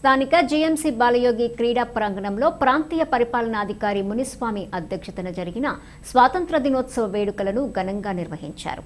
స్థానిక జీఎంసీ బాలయోగి క్రీడా ప్రాంగణంలో ప్రాంతీయ పరిపాలనాధికారి మునిస్వామి అధ్యక్షతన జరిగిన స్వాతంత్ర దినోత్సవ వేడుకలను ఘనంగా నిర్వహించారు.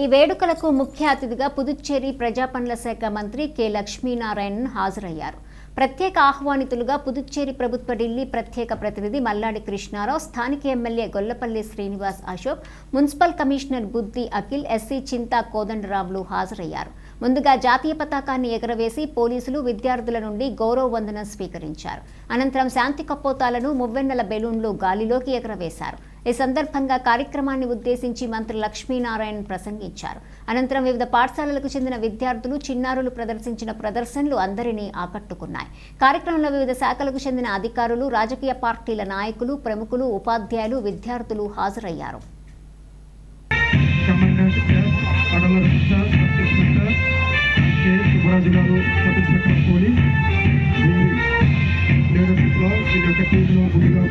ఈ వేడుకలకు ముఖ్య అతిథిగా పుదుచ్చేరి ప్రజాపనుల శాఖ మంత్రి కె. లక్ష్మీనారాయణన్ హాజరయ్యారు. ప్రత్యేక ఆహ్వానితులుగా పుదుచ్చేరి ప్రభుత్వ ఢిల్లీ ప్రత్యేక ప్రతినిధి మల్లాడి కృష్ణారావు స్థానిక MLA Gollapalli Srinivas Ashok municipal commissioner Buddhi Akhil SC చింతా కోదండరావులు హాజరయ్యారు. ముందుగా జాతీయ పతాకాన్ని ఎగరవేసి పోలీసులు విద్యార్థుల నుండి గౌరవ వందనం స్వీకరించారు. అనంతరం శాంతి కపోతాలను మువ్వెన్నెల బెలూన్లు గాలిలోకి ఎగరవేశారు. ఈ సందర్భంగా కార్యక్రమాన్ని ఉద్దేశించి మంత్రి లక్ష్మీనారాయణ ప్రసంగించారు. అనంతరం వివిధ పాఠశాలలకు చెందిన విద్యార్థులు చిన్నారులు ప్రదర్శించిన ప్రదర్శనలు అందరినీ ఆకట్టుకున్నాయి. కార్యక్రమంలో వివిధ శాఖలకు చెందిన అధికారులు రాజకీయ పార్టీల నాయకులు ప్రముఖులు ఉపాధ్యాయులు విద్యార్థులు హాజరయ్యారు. కె సుబ్బరాజు గారు సబ్ ఇన్స్పెక్టర్ పోలీస్ వీరి లీడర్షిప్లో వీరి యొక్క టీంలో ముందుగా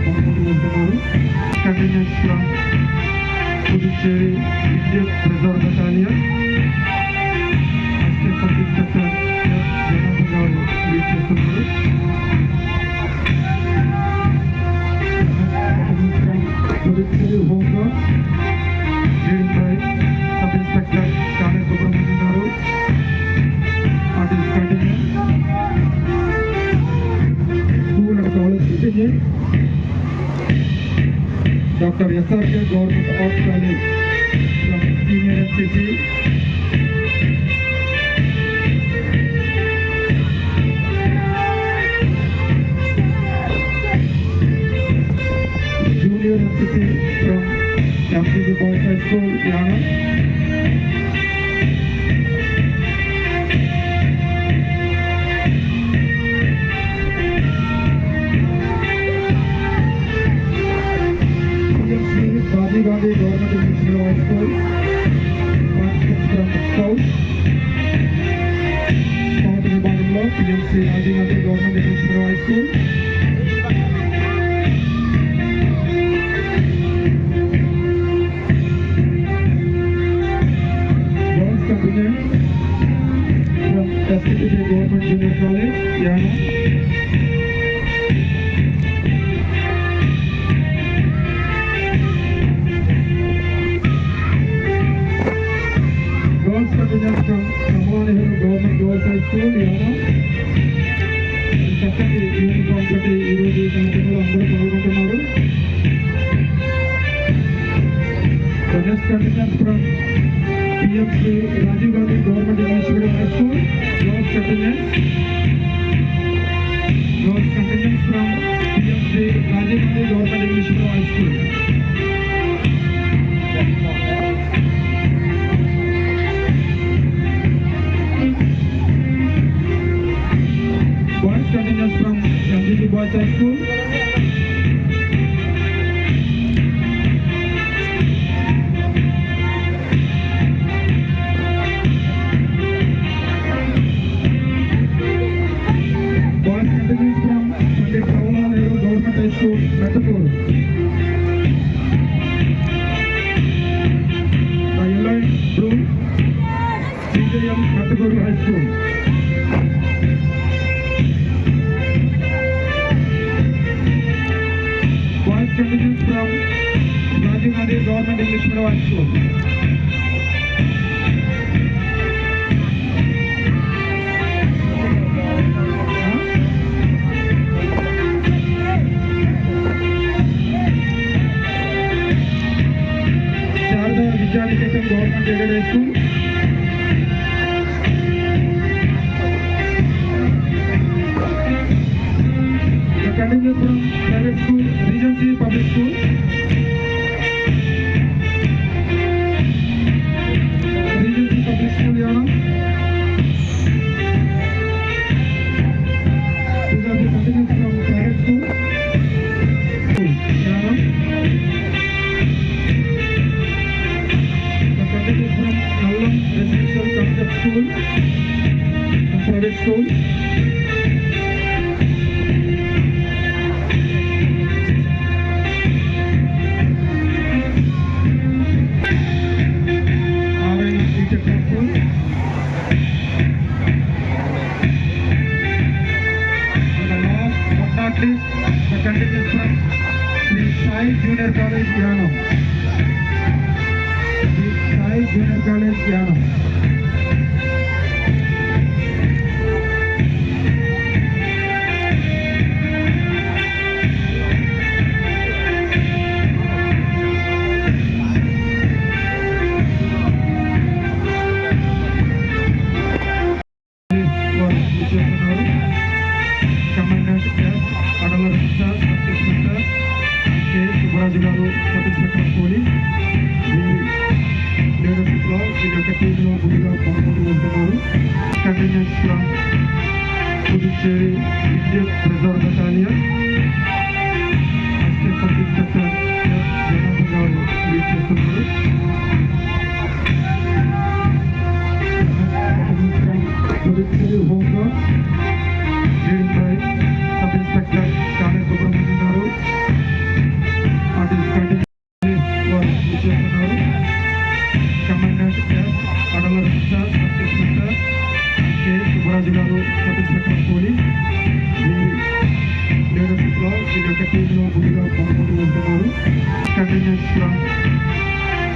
Thank you. ఇది government English medium high school government aided অধিকারও সাথে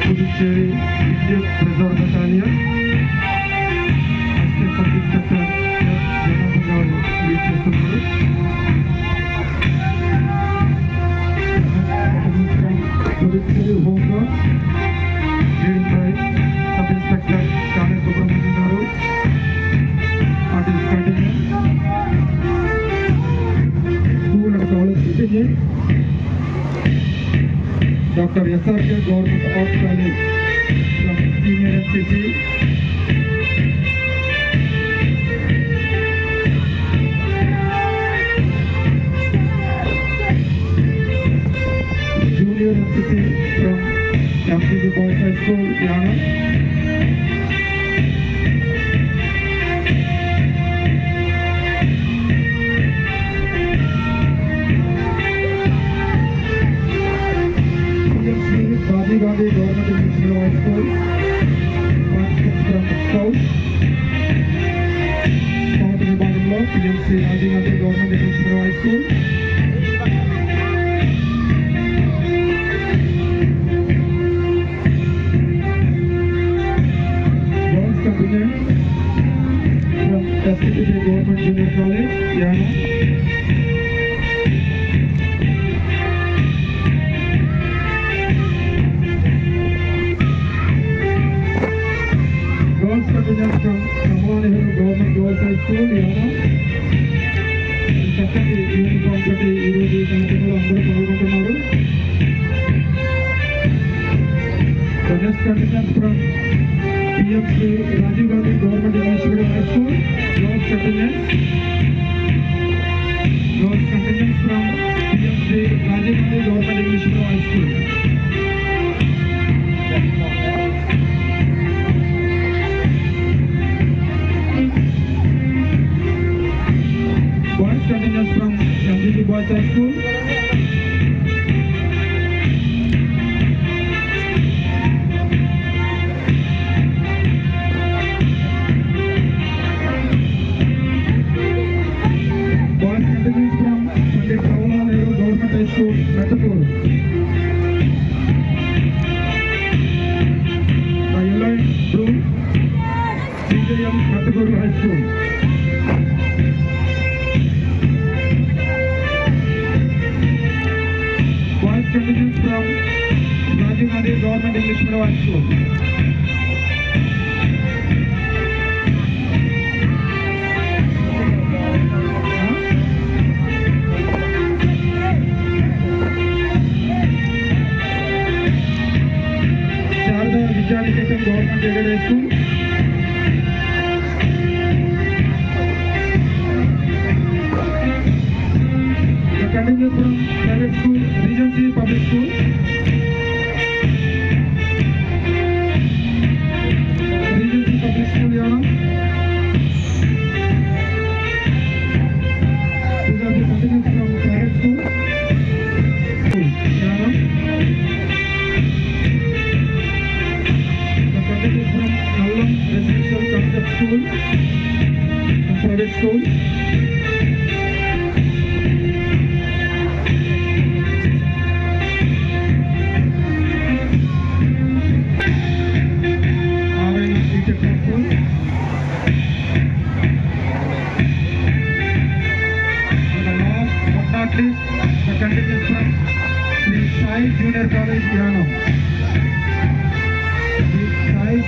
Thank you. Gracias. everyone shoot. Vidyaniketan government ఎగడేస్తూ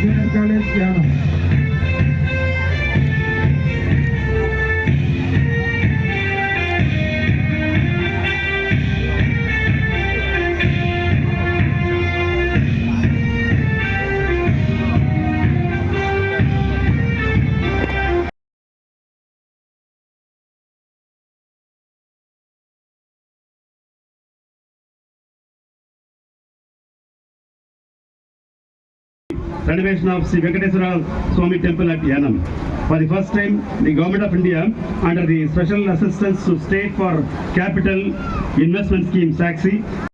Junior College, renovation of Sri Venkateswara Swami Temple at Yanam. For the first time, the Government of India, under the Special Assistance to State for Capital Investment Scheme (SAXI),